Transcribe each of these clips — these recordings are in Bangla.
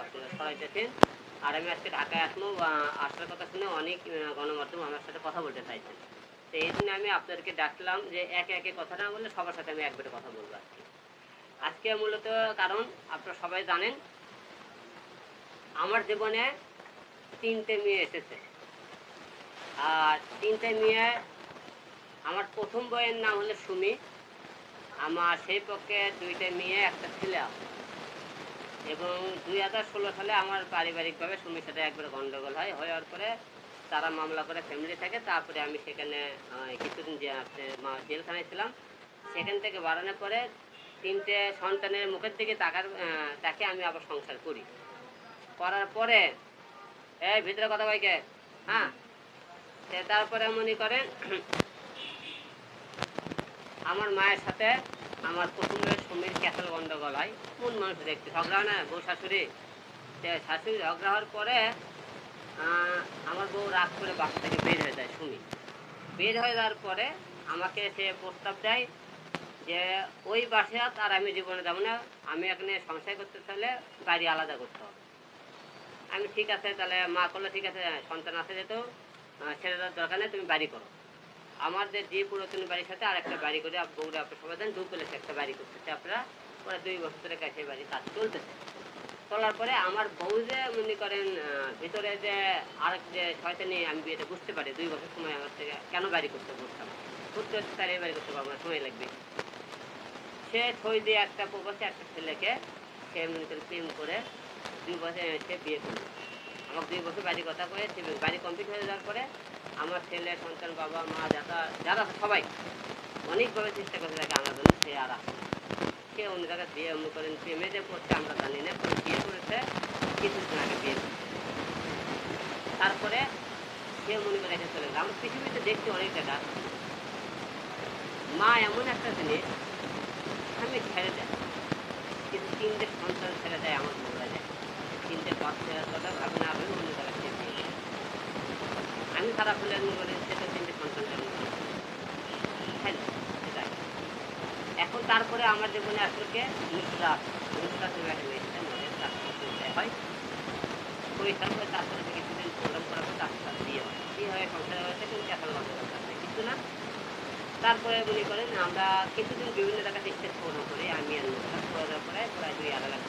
আপনারা ছড়াইতেছেন আর আমি আজকে ঢাকায় আসব আসার কথা শুনে অনেক গণমাধ্যম আমার সাথে কথা বলতে চাইছেন তো এই জন্য আমি আপনাদেরকে ডাকলাম যে একে একে কথা না বললে সবার সাথে আমি একবারে কথা বলব আজকে। আজকে মূলত কারণ আপনারা সবাই জানেন, আমার জীবনে তিনটে মেয়ে এসেছে। আর তিনটে মেয়ে, আমার প্রথম বইয়ের নাম হলো সুমি। আমার সেই পক্ষে দুইটা মেয়ে, একটা ছেলে আছে। এবং দুই হাজার ষোলো সালে আমার পারিবারিকভাবে সুমির সাথে একবার গন্ডগোল হয়। হওয়ার পরে তারা মামলা করে ফ্যামিলি থাকে। তারপরে আমি সেখানে কিছুদিন যে জেলখানায় ছিলাম। সেখান থেকে বাড়ানোর পরে তিনটে সন্তানের মুখের দিকে তাকার তাকে আমি আবার সংসার করি। করার পরে, এই ভিতরে কথা বাইকে হ্যাঁ? সে তারপরে মনে করেন আমার মায়ের সাথে আমার প্রথমে সমীর ক্যাসেল গন্ডগোল হয়। কোন মানুষ দেখতে। ঝগড়া না, বউ শাশুড়ি। শাশুড়ি ঝগড়া হওয়ার পরে আমার বউ রাগ করে বাসা থেকে বের হয়ে যায় শুনি। বের হয়ে যাওয়ার পরে আমাকে সে প্রস্তাব দেয় যে, ওই বাসা আর আমি জীবনে যাব না। আমি এখানে সংসার করতে চাইলে বাড়ি আলাদা করতে হবে। আমি, ঠিক আছে, তাহলে মা করলে ঠিক আছে, সন্তান আছে যেহেতু দেওয়ার দরকার নেই, তুমি বাড়ি করো। আমাদের যে পুরাতন বাড়ির সাথে আর একটা বাড়ি করে বউরা আপনার সবাই দু প্লেসে একটা বাড়ি করতেছে আপনারা ওরা দুই বছর ধরে কাছে বাড়ি কাজ চলতেছে। চলার পরে আমার বউ যে মনে করেন ভিতরে যে আরেক যে শয়তানি, আমি বিয়েটা বুঝতে পারি? দুই বছর সময় আমার থেকে কেন বাড়ি করতে বলতাম? করতে হচ্ছে তার বাড়ি করতে পারব সময় লাগবে। সে থই দিয়ে একটা প্রবাসে একটা ছেলেকে সে মনে করে প্রেম করে দুই বছর, সে বিয়ে করল। আমাকে দুই বছর বাড়ি কথা করে বাড়ি কমপ্লিট হয়ে যাওয়ার পরে আমার ছেলে, সন্তান, বাবা, মা যারা যারা সবাই অনেকভাবে চেষ্টা করতে থাকে আমার জন্য সে আর আসে। সে অন্য জায়গায় বিয়ে অন্য করেন প্রেমে যে করছে, আমরা জানি না বিয়ে করেছে কিছুদিন আগে বিয়ে তারপরে সে মনে করে রেখে চলে আমরা পৃথিবীতে দেখছি অনেক জায়গা মা এমন একটা জিনিস, আমি ছেড়ে দেয়। কিন্তু তিনটে সন্তান ছেড়ে দেয় আমার তিনটে কথা ভাবি অন্য আমি খারাপ হলে মনে করি সে তো তিনটে সন্তান জন্ম। এখন তারপরে আমার জীবনে আসলে কে নুসরাত নুসরাত করে তারপরে কিছুদিন হয় সংসার কিন্তু এখন কিছু না তারপরে মনে করেন আমরা কিছুদিন বিভিন্ন জায়গাতে স্টেজ প্রোগ্রাম করি আমি আর নুসরাত করে পরে প্রায় দুই আড়াই লাখ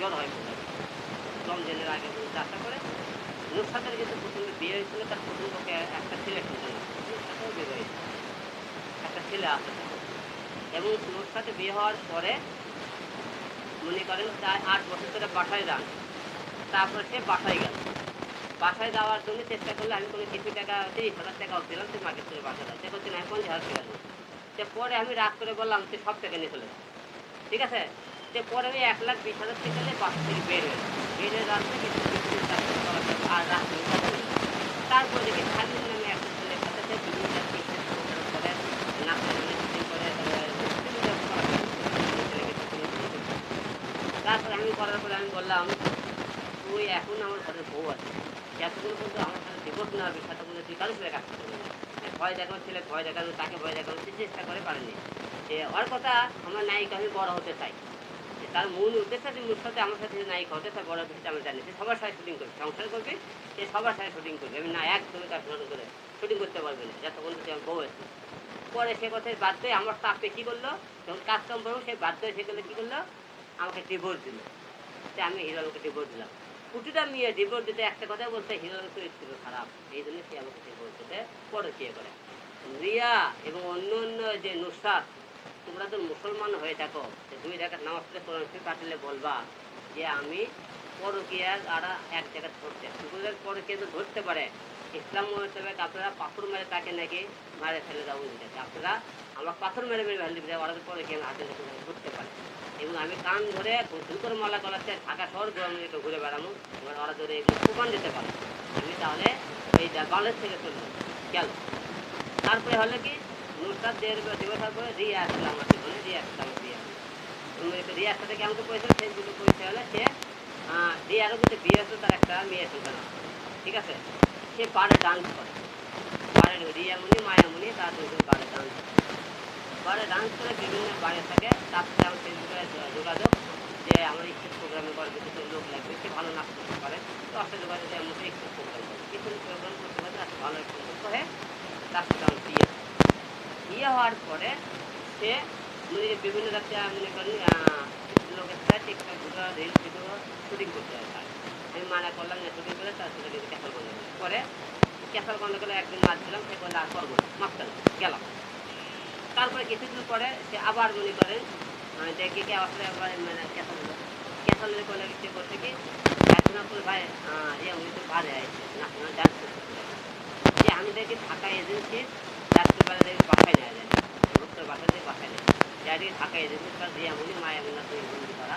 জ্বর হয় রমজানের আগে পর্যন্ত আশা করে নুসরাতের কিন্তু প্রথমে বিয়ে হয়েছিল, তার প্রথম পক্ষে একটা ছেলে সন্তান আছে বিয়ে হয়েছে। একটা ছেলে আছে। এবং নুসরাতে বিয়ে হওয়ার পরে মনে করেন প্রায় আট বছর ধরে বাসায় যান। তারপরে সে বাসায় গেল। বাসায় যাওয়ার জন্য চেষ্টা করলে আমি কোনো কিছু টাকা, তিরিশ হাজার টাকা দিলাম, সে মার্কেট করে বাসা যাও সে করছে না পঞ্চাশ হাজার টাকা সে পরে আমি রাগ করে বললাম তুই সব টাকা নিয়ে চলে ঠিক আছে? সে পরে ওই এক লাখ বিশ হাজার নিয়ে বাসা থেকে বের হয়ে যাই। বের হয়ে যাচ্ছে কিছু আর রাখতে তারপরে দেখি খালি নামে একটা ছেলের সাথে করে তারপরে আমি করার পরে আমি বললাম, তুই এখন আমার ঘরের বউ আছে এতগুলো কিন্তু আমার সাথে ডিভোর্স নেওয়ার বিষয়টা বলে তুই কারোর সাথে কাজ করতে ভয় দেখানো ছেলে, ভয় দেখানো তাকে ভয় দেখানো চেষ্টা করে পারেনি। যে ওর কথা আমার নায়িকা আমি বড় হতে চাই। তার মূল উদ্দেশ্য যে মুখ সাথে আমার সাথে নায়িকা হতে, তার বড় বিষয়টা আমি জানি। সে সবার সাথে শুটিং করবে, সংসার করবে, সে সবার সাথে শুটিং করবে। আমি না একদমই তার সঙ্গে করে শুটিং করতে পারবে না যতক্ষণ তুই আমার বউ আছে। পরে সে কথায় বাধ্য হয়ে আমার চাপে কী করল? যখন কাজ কাম করব, সে বাধ্য হয়ে সে করলে কী করল? আমাকে ডিভোর্স দিল। সে আমি হিরোকে ডিভোর্স দিলাম। প্রতিটা মেয়ে ডিভোর্স দিতে একটা কথা বলতে হিরোর চরিত্র খারাপ। এই জন্য সে আমাকে ডিভোর্স দিতে পরে বিয়ে করে। রিয়া এবং অন্য অন্য যে নুসরাত তোমরা তো মুসলমান হয়ে থাকো দুই জায়গায় নামাজ পড়ে কোরআন শরীফ বলবা যে আমি পরকিয়ার আর এক জায়গায় ধরতে। দুপুরের পরে কিন্তু ধরতে পারে। ইসলাম মোতাবেক আপনারা পাথর মেরে তাকে নাকি মারে ফেলে উচিত। আপনারা আমার পাথর মেরে মেরে ফেলে দিবে ওরা পরে কি হাতে ধরতে পারে এবং আমি কান ধরে দুটোর মালা করাচ্ছে ঢাকা শহর একটু ঘুরে বেড়ানো এবার ওরা ধরে প্রমাণ দিতে পারে। আমি তাহলে এই বাংলাদেশ থেকে চলবো গেল। তারপরে হলো কি? নুসরাত দেড় দিবস পরে রিয়া আসলে আমার জীবনে রিয়া আসলে আমার বিয়ে হলো। এবং এই রিয়ার সাথে কেমন পরিচয় সেই দুটো পরিচয় হলে, সে রিয়ারও কিন্তু বিয়ে হতো তার একটা মেয়ে সন্তান আছে। ঠিক আছে? সে বারে ডান্স করে। বারে রিয়ামণি, মায়ামণি, তার দুজন বারে ডান্স বারে ডান্স করে বিভিন্ন বারে থাকে। তার সাথে আমার ফেসবুকে যোগাযোগ যে আমার স্টেজ প্রোগ্রামে করে কিছু লোক লাগবে, সে ভালো নাচ করতে পারে। তো অস্ট্রেলিয়া বাড়িতে আমি স্টেজ প্রোগ্রাম করি। কিছু প্রোগ্রাম করতে পারে তার ভালো একটা হয়ে তার সাথে আমার বিয়ে বিয়ে হওয়ার পরে সে মনে বিভিন্ন রাস্তায় মনে করেন লোকের সাথে TikTok video reels video shooting করতে হয় আমি মানা করলাম না শুটিং করে তার সাথে কিন্তু ক্যাসাল বন্ধ। পরে ক্যাসাল বন্ধ করে একদিন নাচ দিলাম সে বললে আর করব না গেলাম। তারপরে কিছুদিন পরে সে আবার মনে করেন আহ, যে কে আবার মানে ক্যাসাল ক্যাসালের বলে সে করছে কি একদিন আপনার ভাই ইয়ে উনি তো বাড়ে আছে ন্যাশনাল ডান্স করতে আমি দেখি ঢাকা এজেন্সি রাত্রিবেলা দেখি বাসায় নেওয়া যায় ভক্তর বাসায় দিয়ে বাসায় নেয় যাই ঢাকা এজেন্সি বা দিয়ামুনি মায়ামুনা তৈরি বন্দি করা।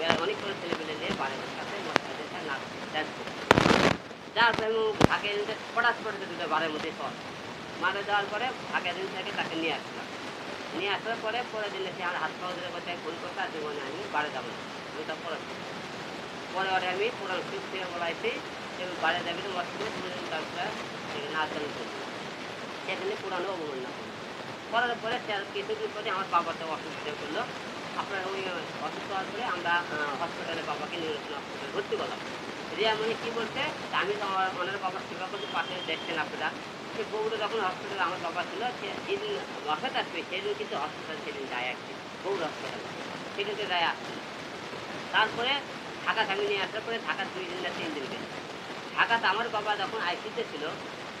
এবার অনেক করে ছেলেপেলে নিয়ে বাড়ির সাথে মশলাদের সাথে নাচ ডান্স করছে। যার পরে আমি ঢাকা এজেন্সি পটাশ পটাতে দুটো বারের মধ্যে সব মারা যাওয়ার পরে ঢাকা এজেন্সি থেকে, তাকে নিয়ে আসলাম নিয়ে আসার পরে পরের দিনে সে আমার হাত পাও ধরে কোথায় ফোন করতে আর জীবনে আমি বাড়ি যাব না। আমি তা পরে পরে আমি পুরান ফিস থেকে বলাইছি যে বাড়ি যাবি তুমি তারপরে সেখানে সেখানে পুরানো অবমাননা করার পরে কিছুদিন পরে আমার বাবাটা অসুস্থ হয়ে পড়ল। আপনার ওই অসুস্থ হওয়ার পরে আমরা হসপিটালে বাবাকে নিয়ে গেছিলাম হসপিটালে ভর্তি করলাম। রিয়া মানে কী বলছে, আমি তো আমার ওনার বাবার সেবা করতে পাশে দেখছেন আপনারা। সে বউটা যখন হসপিটালে আমার বাবা ছিল, সে যেদিন বাসাতে আসবে সেদিন কিন্তু হসপিটাল সেদিন যায় একদিন বউর হসপিটালে সেদিনকে যায় আসছে তারপরে ঢাকা আমি নিয়ে আসার পরে ঢাকা দুই দিন না তিন দিন ঢাকাতে আমার বাবা যখন আইসিতে ছিল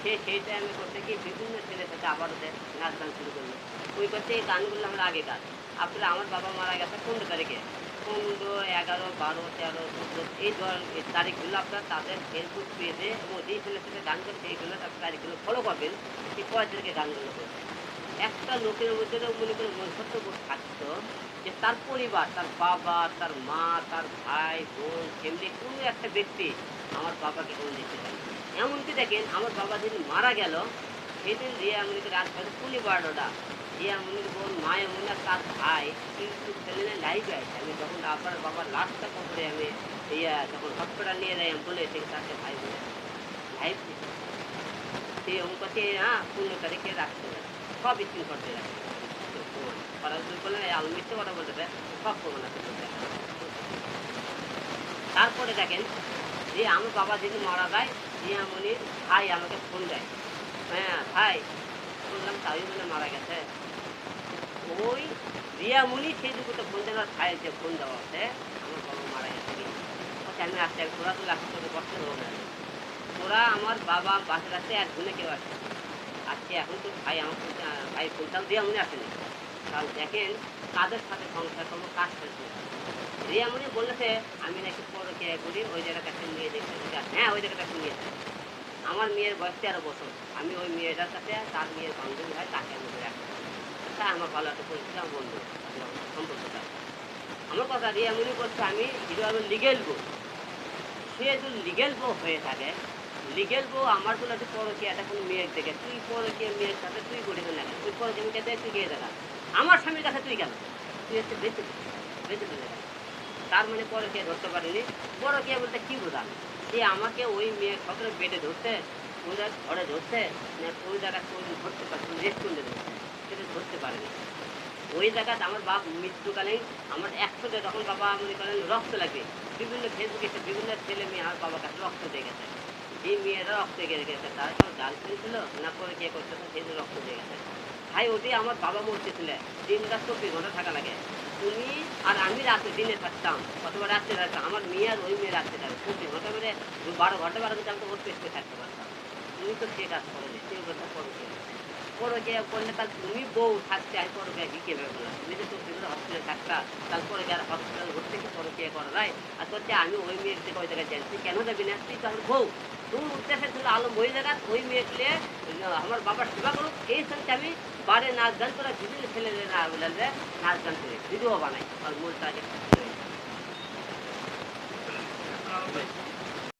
সে সেই টাইমে করতে গিয়ে বিভিন্ন ছেলের সাথে আবার ওদের নাচ গান শুরু করল। ওই করতে এই গানগুলো আমরা আগে গান। আসলে আমার বাবা মারা গেছে পনেরো তারিখে। পনেরো, এগারো, বারো, তেরো, চোদ্দ, এই তারিখগুলো আপনার তাদের ফেসবুক পেজে এবং যেই ছেলের সাথে গান করে সেইগুলো তার তারিখগুলো ফলো করবেন, সেই তারিখে গানগুলো করবেন একটা লোকের মধ্যে মনে করে মনুষ্যত্ব থাকতো যে তার পরিবার, তার বাবা, তার মা, তার ভাই, বোন ফ্যামিলি কোনো একটা ব্যক্তি আমার বাবাকে কোনো দেখতে না। এমনকি দেখেন, আমার বাবা যেদিন মারা গেল, সেদিন রিয়া মনিকে রাত পুলি বারোটা রিয়া মনির বোন মায়া মনি আর তার ভাই, কিন্তু ছেলে লাইভে আছে আমি যখন আবার বাবার লাস্টটা কবরে আমি ইয়া যখন হসপিটাল নিয়ে যাই বলে সে তাকে ভাই বলে লাইভ সে অঙ্কতে হ্যাঁ পনেরো তারিখে রাখতে হবে সব স্ক্রিন করতে রাখতে বলে আলু মিথ্যে কথা বলতে পারে সব করব না তারপরে দেখেন যে আমার বাবা যেদিন মারা যায় রিয়ামণি ভাই, আমাকে ফোন দেয়। হ্যাঁ ভাই। শুনলাম তাই বলে মারা গেছে। ওই রিয়ামণি সেই দুপুরটা ফোন দেওয়ার ভাইয়ের যে ফোন দেওয়া আছে, আমার বাবা মারা গেছে কি আমি আসতে তোরা তো লাগছে তোকে কষ্ট দেবো না তোরা আমার বাবা বাসে আছে আর ঘুমে কেউ আসে আজকে এখন তো ভাই আমার ভাই ফোনটাও রিয়ামণি আসেনি। তাহলে দেখেন, কাদের সাথে সংসার করব কাজ ফেলছে রিয়ামণি বলেছে আমি নাকি পরকে করি ওই জায়গাটা মেয়ে দেখতে। হ্যাঁ ওই জায়গাটা একটা মেয়ে আমার মেয়ের বয়স তেরো বছর। আমি ওই মেয়েটার সাথে তার মেয়ের বান্ধবী হয়, তাকে আমি তা আমার ভালো একটা পরিচিত আমার বন্ধু সম্পর্কটা। আমার কথা রিয়ামণি করছে, আমি আমি লিগেল বউ। সে যদি লিগেল বউ হয়ে থাকে। লিগেল বউ আমার বলে তুই পরকে একটা কোনো মেয়ের দেখে তুই পরকে মেয়ের সাথে তুই করিস না কেন? তুই পরকে মেয়েকে তুই গিয়ে দেখা। আমার স্বামীর কাছে তুই গেল তুই হচ্ছে বেঁচে বেঁচে তার মানে পরে কে ধরতে পারিনি। কে বলতে কি বোঝান যে আমাকে ওই মেয়ে সতেরো বেটে ওই জায়গায় ঘরে ধরতে না ওই জায়গায় কোন ধরতে পারছে রেস্টুরেন্টে ধরতে সেটা ধরতে পারেনি ওই জায়গাতে আমার বাপ মৃত্যুকালীন আমার একশোতে তখন বাবা মনে করেন রক্ত লাগবে বিভিন্ন ফেসবুকে বিভিন্ন ছেলে মেয়ে আমার বাবার কাছে রক্ত দিয়ে গেছে। এই মেয়েরা রক্ত দিয়ে গেছে, তার কোনো গার্লফ্রেন্ড ছিল, না করে কে করতেছে সেই রক্ত দিয়ে গেছে। ভাই ওটি আমার বাবা মরতেছিল দিন রাত চব্বিশ ঘণ্টা থাকা লাগে। তুমি আর আমি রাতে দিনে থাকতাম। অথবা রাত্রে থাকতাম। আমার মেয়ে আর ওই মেয়ে রাত্রে থাকবে চব্বিশ ঘণ্টা করে বারো ঘণ্টা বারো ঘণ্টা আমি তো ওর পেছনে থাকতে পারতাম। তুমি তো সে কাজ করো নি। সেই কথা করো করো করলে তাহলে তুমি বউ থাকতে আমি করো কে কি কেবে বলো? তুমি তো চব্বিশ ঘণ্টা হসপিটালে থাকতা তারপরে আর হসপিটাল ঘুরতে করো কে করা যায় আর করতে আমি ওই মেয়ের থেকে ওই জায়গায় তুই কেন যাবি না? তুই তো তাহলে বউ। তোর উদ্দেশ্য ছিল আলো ওই জায়গা ওই মেয়েকে আমার বাবার সেবা করুক, এই সঙ্গে আমি বারে নাচ গান করে বিভিন্ন ছেলেদের না বলে নাচ গান করে ভিডিও বানাই, আর মূল তাকে